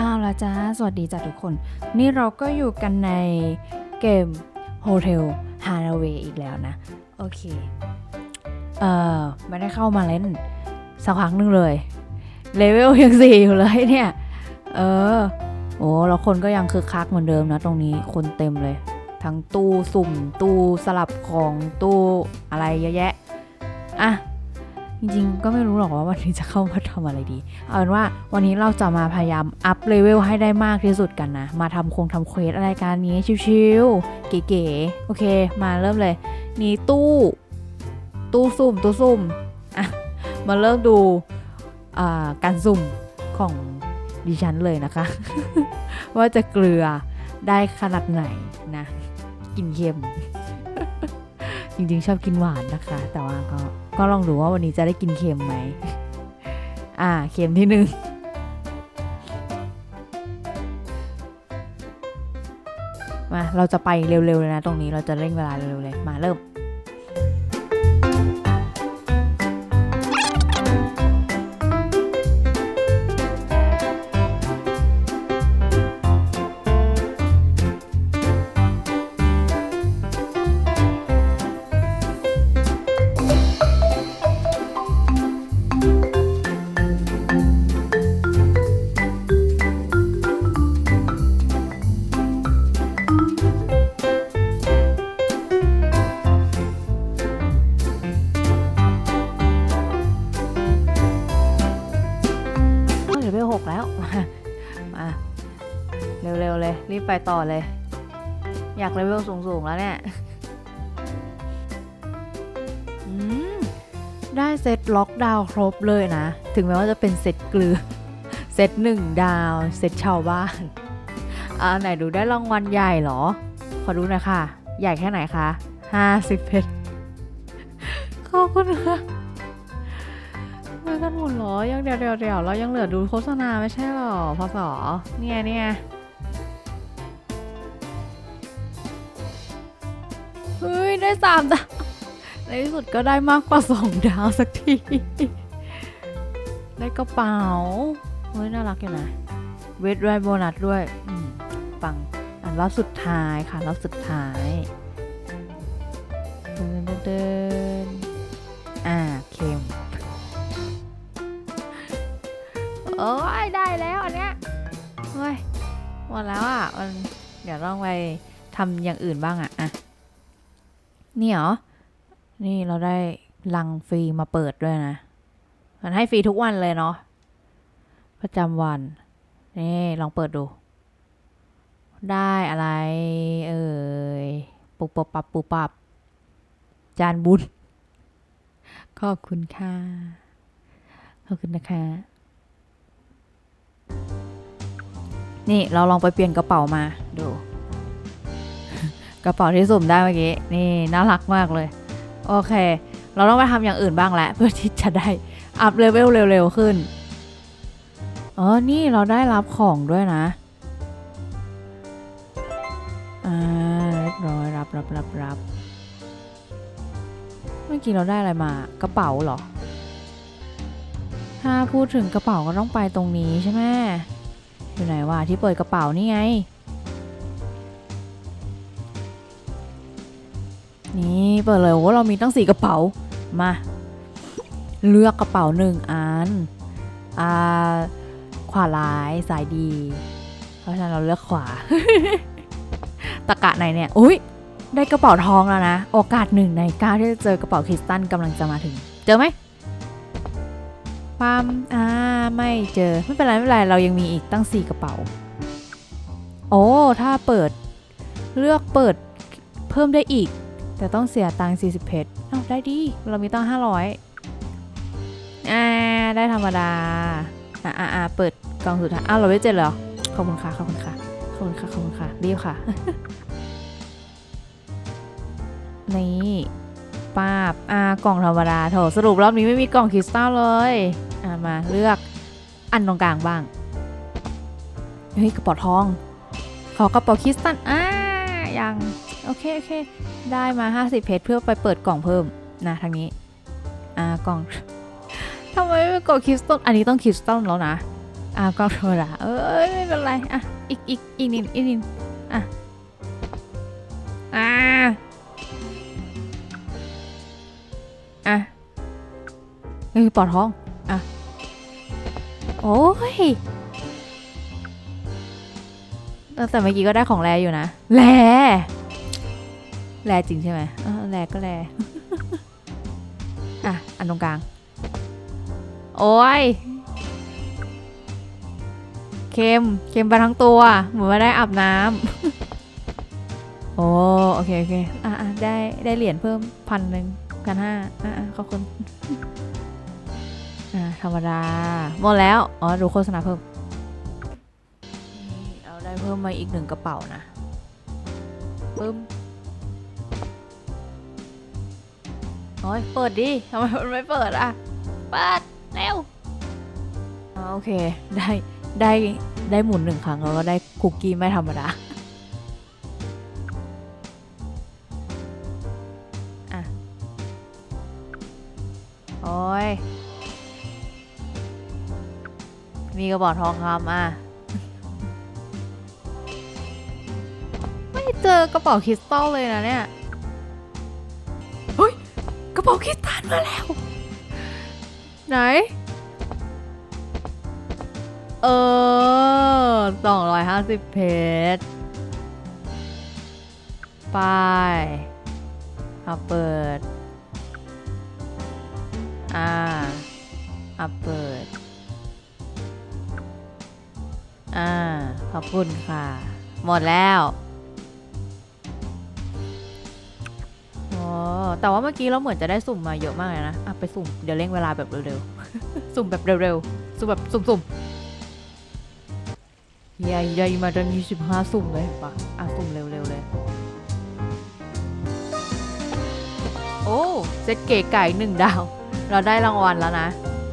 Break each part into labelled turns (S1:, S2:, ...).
S1: อ้าวละจ้า สวัสดีจ้ะทุกคน นี่เราก็อยู่กันในเกม Hotel h a r a w a y อีกแล้วนะ โอเค เอ่อ ไม่ได้เข้ามาเล่น สักพักหนึงเลย เลเวลยังสี่อยู่เลยเนี่ย เออ โอ้แล้วคนก็ยังคึกคักเหมือนเดิมนะ ตรงนี้คนเต็มเลย ทั้งตู้สุ่ม ตู้สลับของตู้อะไรเยอะแยะ อะ จริงๆ ก็ไม่รู้หรอกว่าวันนี้จะเข้ามาทำอะไรดี เอาเป็นว่าวันนี้เราจะมาพยายามอัพเลเวลให้ได้มากที่สุดกันนะ มาทำคงทำเควสอะไรการนี้ชิวๆเก๋ๆ โอเค มาเริ่มเลย นี่ตู้ ตู้สุ่มตู้สุ่มอะ มาเริ่มดูการสุ่มของดิฉันเลยนะคะ ว่าจะเกลือได้ขนาดไหนนะ กินเค็ม จริงๆชอบกินหวานนะคะ แต่ว่าก็ ก็ลองดูว่าวันนี้จะได้กินเค็มไหม อ่า เค็มที่หนึ่งมา เราจะไปเร็วๆเลยนะ ตรงนี้เราจะเร่งเวลาเร็วๆเลย มาเริ่ม ไปต่อเลย อยากเลเวลสูง ๆ แล้วเนี่ยได้เซตล็อกดาวครบเลยนะ ถึงแม้ว่าจะเป็นเซตเกลือ เซตหนึ่งดาวเซตชาวบ้าน อ่าไหนดูได้รางวัลใหญ่หรอ ขอดูหน่อยค่ะ ใหญ่แค่ไหนคะห้าสิบเพชรขอบคุณค่ะมากันหมดเหรอ ยังเดี๋ยวเดี๋ยวเดี๋ยวเรายังเหลือดูโฆษณาไม่ใช่หรอพศเนี่ยเนี่ย เฮ้ย ได้สามดาวในที่สุดก็ได้มากกว่าสองดาวสักที ได้กระเป๋า เฮ้ย น่ารักอยู่นะ เวทด้วยโบนัสด้วยปัง อันรอบสุดท้ายค่ะรอบสุดท้ายเดินเดินอ่าเค็มโอ้ยได้แล้วอันเนี้ยเฮ้ยหมดแล้วอะมันเดี๋ยวต้องไปทำอย่างอื่นบ้างอะอะ นี่เหรอ นี่เราได้ลังฟรีมาเปิดด้วยนะ มันให้ฟรีทุกวันเลยเนาะ ประจำวัน นี่ ลองเปิดดู ได้อะไร เอ่ย ปุบปับปับปุบปับ จานบุญ ขอบคุณค่ะ ขอบคุณนะคะ นี่เราลองไปเปลี่ยนกระเป๋ามาดู กระเป๋าที่สุ่มได้เมื่อกี้นี่น่ารักมากเลย โอเค เราต้องไปทำอย่างอื่นบ้างแหละเพื่อที่จะได้อัพเลเวลเร็วๆขึ้นอ๋อนี่เราได้รับของด้วยนะอ่าเรียบร้อยรับรับรับรับเมื่อกี้เราได้อะไรมากระเป๋าเหรอ ถ้าพูดถึงกระเป๋าก็ต้องไปตรงนี้ใช่ไหมอยู่ไหนวะที่เปิดกระเป๋านี่ไง นี่เปิดเลยโอ้เรามีตั้งสี่กระเป๋ามา เลือกกระเป๋าหนึ่งอันอ่าขวาร้ายสายดี เพราะฉะนั้นเราเลือกขวา ตะกะไหนเนี่ยอุ้ยได้กระเป๋าทองแล้วนะ โอกาสหนึ่งในเก้าที่จะเจอกระเป๋าคริสตัลกำลังจะมาถึง เจอไหมปั๊มอ่าไม่เจอไม่เป็นไรไม่เป็นไรเรายังมีอีกตั้ง4กระเป๋า โอ้ถ้าเปิดเลือกเปิดเพิ่มได้อีก แต่ต้องเสียตังค์40 เพชรเอ้าได้ดี เรามีตั้ง500อ่าได้ธรรมดา อ่าอ่าเปิดกล่องสุดท้ายอ้าวเราไม่เจ็ดเหรอ ขอบคุณค่ะ ขอบคุณค่ะ ขอบคุณค่ะ ขอบคุณค่ะ รีบค่ะ นี่ป้าบอ่ากล่องธรรมดาโถสรุปรอบนี้ไม่มีกล่องคริสตัลเลย อ่ามาเลือกอันตรงกลางบ้าง เฮ้ยกระป๋าทอง ขอกระป๋าคริสตัลอ่ายัง โอเคโอเคได้มา 50 เพชรเพื่อไปเปิดกล่องเพิ่มนะทางนี้ อ่ากล่องทำไมไม่เป็นกล่องคริสตัลอันนี้ต้องคริสตัลแล้วนะอ่ากล้องธรรมดาเอ้ยไม่เป็นไรอะอีกอีกอีกนิดอีกนิดอะอ่าอะนี่คือปอดท้องอะโอ้ยแต่เมื่อกี้ก็ได้ของแรอยู่นะ แร แรจริงใช่ไหมเออแรก็แรอะ อันตรงกลาง โอ้ยเค็มเค็มไปทั้งตัว เหมือนว่าได้อาบน้ำ โอ้ โอเค โอเค อะอะได้ได้เหรียญเพิ่มพันหนึ่งพันห้าอะอะขอบคุณ อะธรรมดา หมดแล้ว อ๋อ ดูโฆษณาเพิ่มนี่เอาได้เพิ่มมาอีกหนึ่งกระเป๋านะปึ้ม โอ้ยเปิดดิทำไมมันไม่เปิดอะ เปิด เร็วโอเค ได้ ได้ ได้หมุนหนึ่งครั้งแล้วก็ได้คุกกี้ไม่ธรรมดา อะ โอ้ย มีกระบอกทองคำอะ ไม่เจอกระเป๋าคริสตัลเลยนะเนี่ย ระเป๋าคริสตัลมาแล้ว ไหน เออสองร้อยห้าสิบเพชรไปเอาเปิด อ่าเอาเปิด อ่า ขอบคุณค่ะ หมดแล้ว แต่ว่าเมื่อกี้เราเหมือนจะได้สุ่มมาเยอะมากเลยนะอะไปสุ่มเดี๋ยวเร่งเวลาแบบเร็วๆ สุ่มแบบเร็วๆ สุ่มแบบสุ่มๆใหญ่ใหญ่มาตั้งยี่สิบห้าสุ่มเลยปะอะสุ่มเร็วๆเลย โอ้เซตเก๋ไก่หนึ่งดาว เราได้รางวัลแล้วนะ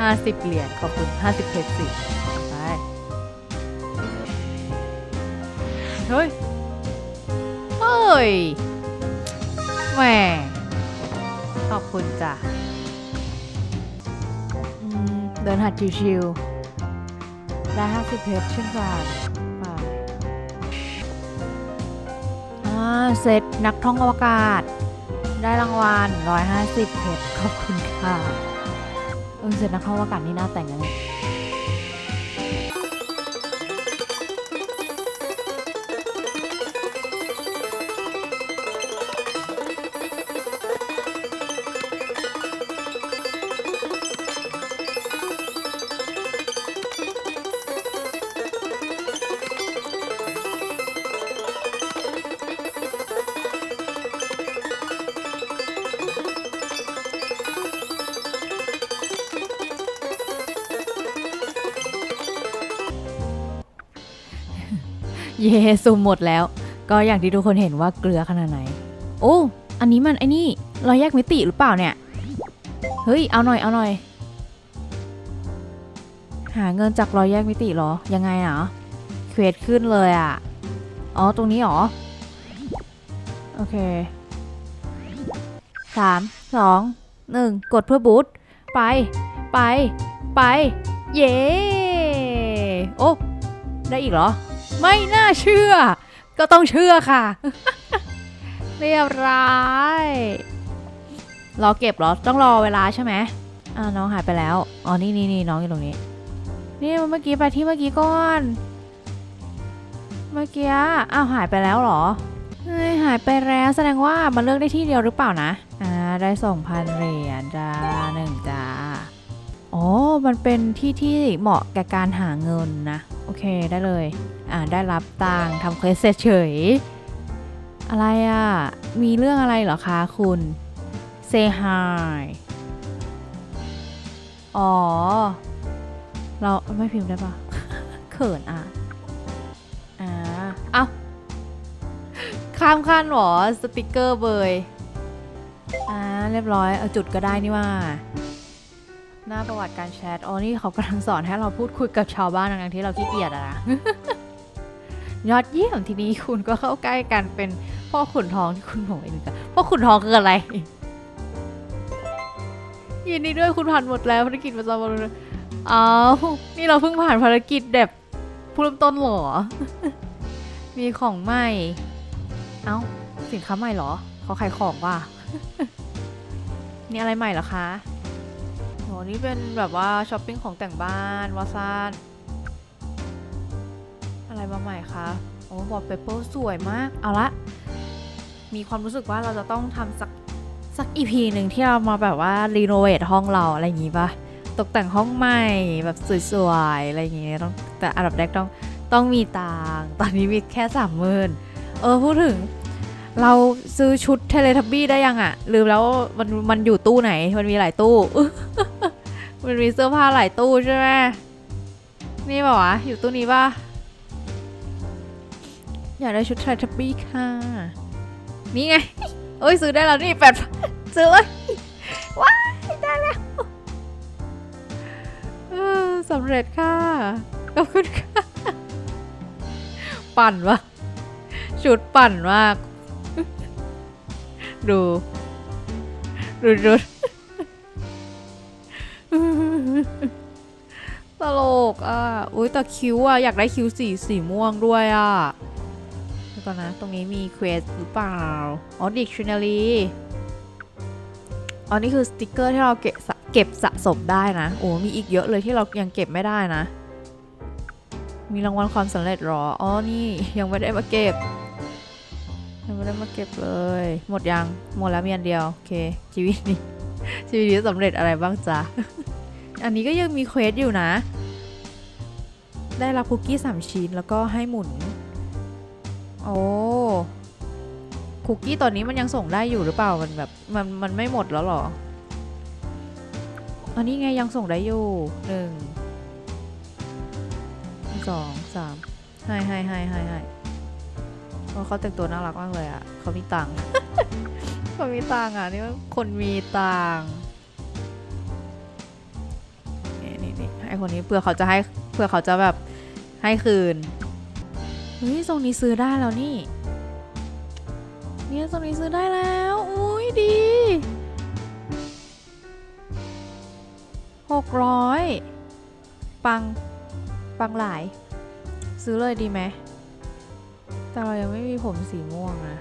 S1: ห้าสิบเหรียญขอบคุณห้าสิบเพชรสิไปเฮ้ย เฮ้ยแหม อบคุณจ้ะเดินหัดชิวๆได้ห้าสิบเพชรชื่นกันปอ่าเซตนักท่องอวกาศ ได้รางวัล150เพชรขอบคุณค่ะเออเสร็จนักท่องอวกาศนี่น่าแต่งนะเนี่ย เยซูมหมดแล้ว ก็อย่างที่ทุกคนเห็นว่าเกลือขนาดไหน โอ้ อันนี้มันไอ้นี่รอยแยกมิติหรือเปล่าเนี่ย เฮ้ย เอาหน่อย เอาหน่อย หาเงินจากรอยแยกมิติเหรอ ยังไงอะเควสขึ้นเลยอะ อ๋อ ตรงนี้เหรอ โอเคสามสองหนึ่งกดเพื่อบูทไป ไป ไป เย้ โอ้ ได้อีกเหรอ ไม่น่าเชื่อ ก็ต้องเชื่อค่ะ เรียบร้อยรอเก็บหรอ ต้องรอเวลาใช่ไหมอ่าน้องหายไปแล้ว อ๋อ นี่นี่นี่น้องอยู่ตรงนี้ นี่เมื่อกี้ไปที่เมื่อกี้ก่อน เมื่อกี้ อ้าวหายไปแล้วเหรอหายไปแล้วแสดงว่ามันเลือกได้ที่เดียวหรือเปล่านะ อ่า ได้สองพันเหรียญจ้าหนึ่งจ้า อ๋อ มันเป็นที่ที่เหมาะแก่การหาเงินนะ โอเคได้เลย อ่าได้รับตังทำเควสเสร็จเฉย อะไรอะ่ะ มีเรื่องอะไรเหรอคะคุณ say hi อ๋อ เราไม่พิมพ์ได้ปะเขินอะอ่าเอ้าข้ามขั้นหรอ สติกเกอร์เบยอ่าเรียบร้อย เอาจุดก็ได้นี่ว่า หน้าประวัติการแชทอ๋อนี่เขากำลังสอนให้เราพูดคุยกับชาวบ้านทั้งที่เราขี้เกียจอะนะ ยอดเยี่ยมทีนี้คุณก็เข้าใกล้กันเป็นพ่อขุนทองที่คุณบอกเองกันพ่อขุนทองคืออะไร ยินดีด้วยคุณผ่านหมดแล้วภารกิจประจำวันเอานี่เราเพิ่งผ่านภารกิจแบบผู้เริ่มต้นหรอ มีของใหม่ เอ้า สินค้าใหม่หรอ เขาขายของว่ะ นี่อะไรใหม่เหรอคะ นี่เป็นแบบว่าช้อปปิ้งของแต่งบ้านวาซานอะไรมาใหม่คะโอ้บอดเปเปอร์สวยมาก เอาละ มีความรู้สึกว่าเราจะต้องทำสักสักอีพีหนึ่งที่เรามาแบบว่ารีโนเวทห้องเราอะไรอย่างงี้ปะตกแต่งห้องใหม่แบบสวยๆอะไรอย่างงี้ต้องแต่อันดับแรกต้องต้องมีตังตอนนี้มีแค่สามหมื่นเออพูดถึงเราซื้อชุดเทเลทับบี้ได้ยังอะลืมแล้วมันมันอยู่ตู้ไหน มันมีหลายตู้ มันมีเสื้อผ้าหลายตู้ใช่ไหมนี่ป่าวะ อยู่ตู้นี้ป่ะ อยากได้ชุดเทเลทับบี้ค่ะ นี่ไงเอ้ยซื้อได้แล้วนี่แปดซื้อเลยว้ายได้แล้วสำเร็จค่ะ ขอบคุณค่ะ ปั่นวะชุดปั่นมาก ดู ดูดู ตลกอะอุ้ยแต่คิ้วอะ อยากได้คิ้วสีสีม่วงด้วยอะเดี๋ยวก่อนนะ ตรงนี้มีเควสหรือเปล่า อ๋อ Dictionary อ๋อนี่คือสติกเกอร์ที่เราเก็บสะเก็บสะสมได้นะ โอ้ มีอีกเยอะเลยที่เรายังเก็บไม่ได้นะ มีรางวัลความสำเร็จหรอ อ๋อ นี่ยังไม่ได้มาเก็บ ยังไม่ได้มาเก็บเลย หมดยัง หมดแล้วมีอันเดียว โอเค ชีวิตนี้ ชีวิตนี้สำเร็จอะไรบ้างจ๊ะ อันนี้ก็ยังมีเควสอยู่นะ ได้รับคุกกี้สามชิ้นแล้วก็ให้หมุน โอ้คุกกี้ตอนนี้มันยังส่งได้อยู่หรือเปล่ามันแบบมันมันไม่หมดแล้วหรอ อันนี้ไงยังส่งได้อยู่หนึ่งสองสามให้ให้ให้ให้ให้เพราะเขาแต่งตัวน่ารักมากเลยอะ่ะเขามีตังค์ เขามีตังค์อะนี่คนมีตังค์ อ้คนนี้เพื่อเขาจะให้เพื่อเขาจะแบบให้คืนเฮ้ยทรงนี้ซื้อได้แล้วนี่ เนี่ยทรงนี้ซื้อได้แล้วอุ้ยดีหกร้อยปัง ปังหลาย ซื้อเลยดีไหมแต่เรายังไม่มีผมสีม่วงนะ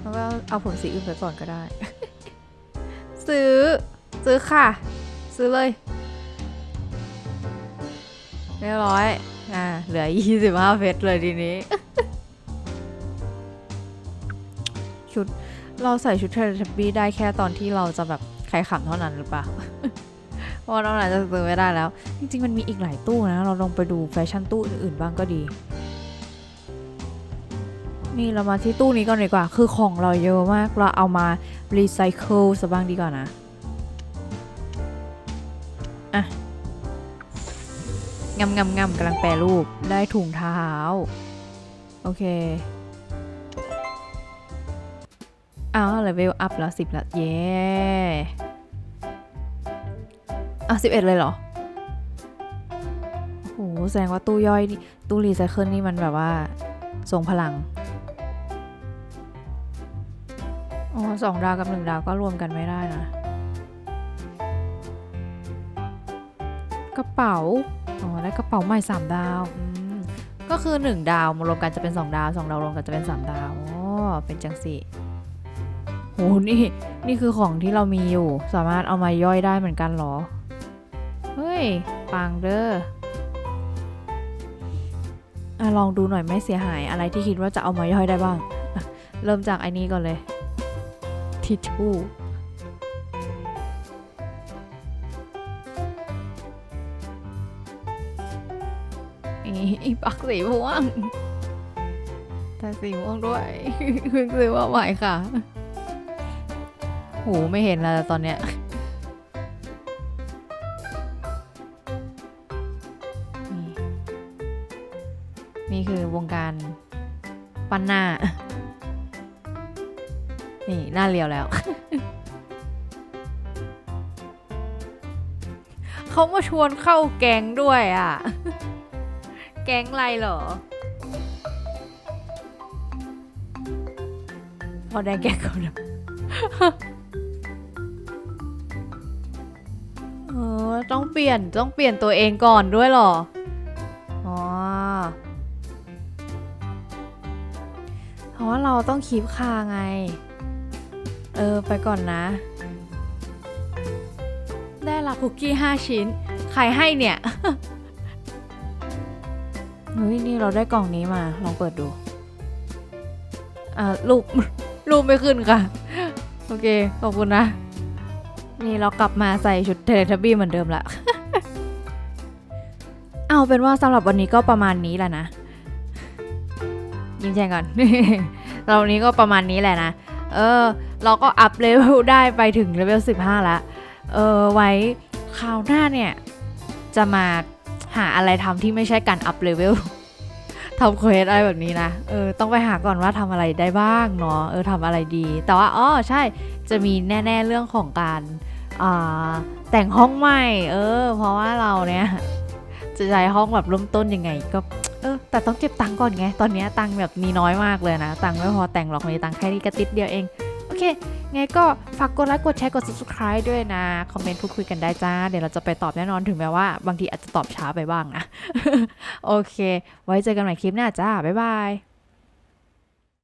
S1: แล้วก็เอาผมสีอื่นไปก่อนก็ได้ ซื้อ ซื้อค่ะ ซื้อเลย เรียบร้อย อ่า เหลือ 25 เพชรเลยทีนี้ ชุด เราใส่ชุดเทเลทับบี้ได้แค่ตอนที่เราจะแบบใครขำเท่านั้นหรือเปล่า เพราะว่าอนนั้นจะซื้อไม่ได้แล้ว จริง ๆ มันมีอีกหลายตู้นะ เราลองไปดูแฟชั่นตู้อื่นๆบ้างก็ดี นี่เรามาที่ตู้นี้ก่อนดีกว่า คือของเราเยอะมาก เราเอามารีไซเคิลซะบ้างดีกว่านะ อะ งำงำงำกำลังแปรรูปได้ถุงเท้า โอเคอ้าวเลเวลอัพแล้วสิบละเย้อะสิบเอ็ดเลยเหรอโอ้โหแสดงว่าตู้ย่อยนี่ตู้รีไซเคิลนี่มันแบบว่าทรงพลังอ๋อสองดาวกับหนึ่งดาวก็รวมกันไม่ได้นะ กระเป๋า อ๋อได้กระเป๋าใหม่สามดาวอืมก็คือหนึ่งดาวมารวมกันจะเป็นสองดาวสองดาวรวมกันจะเป็นสามดาวอ๋อเป็นจังสิโหนี่นี่คือของที่เรามีอยู่ สามารถเอามาย่อยได้เหมือนกันเหรอ เฮ้ยปังเด้ออะลองดูหน่อยไม่เสียหายอะไรที่คิดว่าจะเอามาย่อยได้บ้าง เริ่มจากไอ้นี้ก่อนเลยทิชชู่ อีปักสีม่วง แต่สีม่วงด้วยเพิ่งซื้อมาใหม่ค่ะโหไม่เห็นแล้วตอนเนี้ยนี่คือวงการปั้นหน้า นี่ หน้าเรียวแล้ว เขามาชวนเข้าแกงด้วยอะ แก๊งไรเหรอพอแดงแก๊งเขาเนอะเอออต้องเปลี่ยนต้องเปลี่ยนตัวเองก่อนด้วยเหรอ อ๋อ เพราะว่าเราต้องคีบคาไง เออ ไปก่อนนะ ได้รับคุกกี้ 5 ชิ้น ใครให้เนี่ย เฮ้ยนี่เราได้กล่องนี้มา ลองเปิดดู อ่ารูปรูปไม่ขึ้นค่ะ โอเค ขอบคุณนะ นี่เรากลับมาใส่ชุดเทเลทับบี้เหมือนเดิมละ เอาเป็นว่าสำหรับวันนี้ก็ประมาณนี้แหละนะ ยิ้มแฉ่งก่อน เราวันนี้ก็ประมาณนี้แหละนะ เออ เราก็อัพเลเวลได้ไปถึงเลเวล15แล้วเออ ไว้คราวหน้าเนี่ย จะมา หาอะไรทำที่ไม่ใช่การอัพเลเวลทำเควสอะไรแบบนี้นะ เออ ต้องไปหาก่อนว่าทำอะไรได้บ้างเนาะ เออทำอะไรดี แต่ว่า อ๋อ ใช่ จะมีแน่ ๆ เรื่องของการอ่าแต่งห้องใหม่ เออ เพราะว่าเราเนี่ย จะใช้ห้องแบบเริ่มต้นยังไง ก็ เออ แต่ต้องเก็บตังค์ก่อนไง ตอนเนี้ยตังค์แบบมีน้อยมากเลยนะ ตังค์ไม่พอแต่งหรอกมีตังค์แค่นี้กระติดเดียวเอง เคไงก็ฝากกดไลค์กดแชร์กด subscribe ด้วยนะ คอมเมนต์พูดคุยกันได้จ้า เดี๋ยวเราจะไปตอบแน่นอนถึงแม้ว่า บางทีอาจจะตอบช้าไปบ้างนะ โอเค ไว้เจอกันใหม่คลิปหน้าจ้า บ๊ายบาย